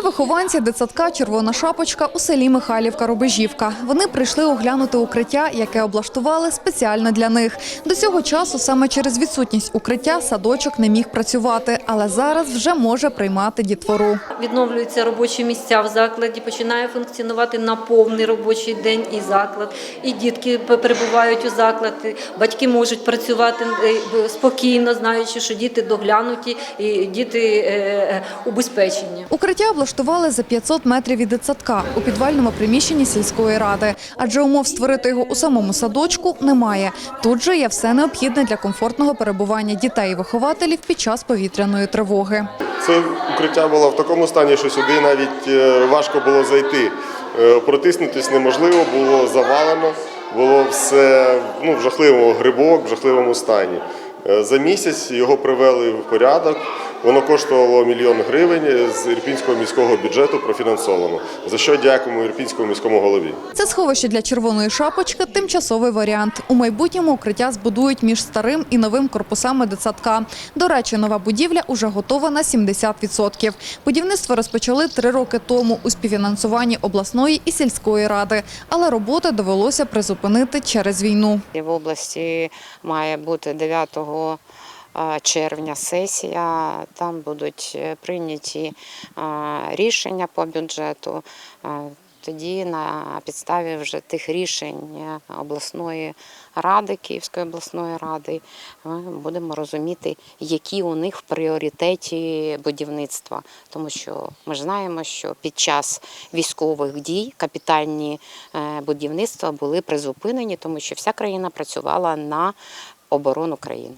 Це вихованці дитсадка Червона шапочка у селі Михайлівка Рубежівка. Вони прийшли оглянути укриття, яке облаштували спеціально для них. До цього часу саме через відсутність укриття садочок не міг працювати, але зараз вже може приймати дітвору. Відновлюються робочі місця в закладі, починає функціонувати на повний робочий день і заклад. І дітки перебувають у закладі, батьки можуть працювати е, спокійно, знаючи, що діти доглянуті і діти е, убезпечені. Укриття облаштували за 500 метрів від дитсадка у підвальному приміщенні сільської ради, адже умов створити його у самому садочку немає. Тут же є все необхідне для комфортного перебування дітей і вихователів під час повітряної тривоги. Це укриття було в такому стані, що сюди навіть е, важко було зайти. Е, Протиснутись неможливо, було завалено, було все ну, в жахливому грибок, в жахливому стані. Е, За місяць його привели в порядок. Воно коштувало мільйон гривень з Ірпінського міського бюджету профінансовано. За що дякуємо Ірпінському міському голові. Це сховище для червоної шапочки – тимчасовий варіант. У майбутньому укриття збудують між старим і новим корпусами дитсадка. До речі, нова будівля уже готова на 70%. Будівництво розпочали три роки тому у співфінансуванні обласної і сільської ради, але роботи довелося призупинити через війну. В області має бути 9 е, червня сесія. Там будуть е, прийняті рішення по бюджету. Тоді на підставі вже тих рішень е, обласної ради, Київської обласної ради, ми будемо розуміти, які у них в пріоритеті будівництва. Тому що ми ж знаємо, що під час військових дій капітальні е, будівництва були призупинені, тому що вся країна працювала на оборону країни.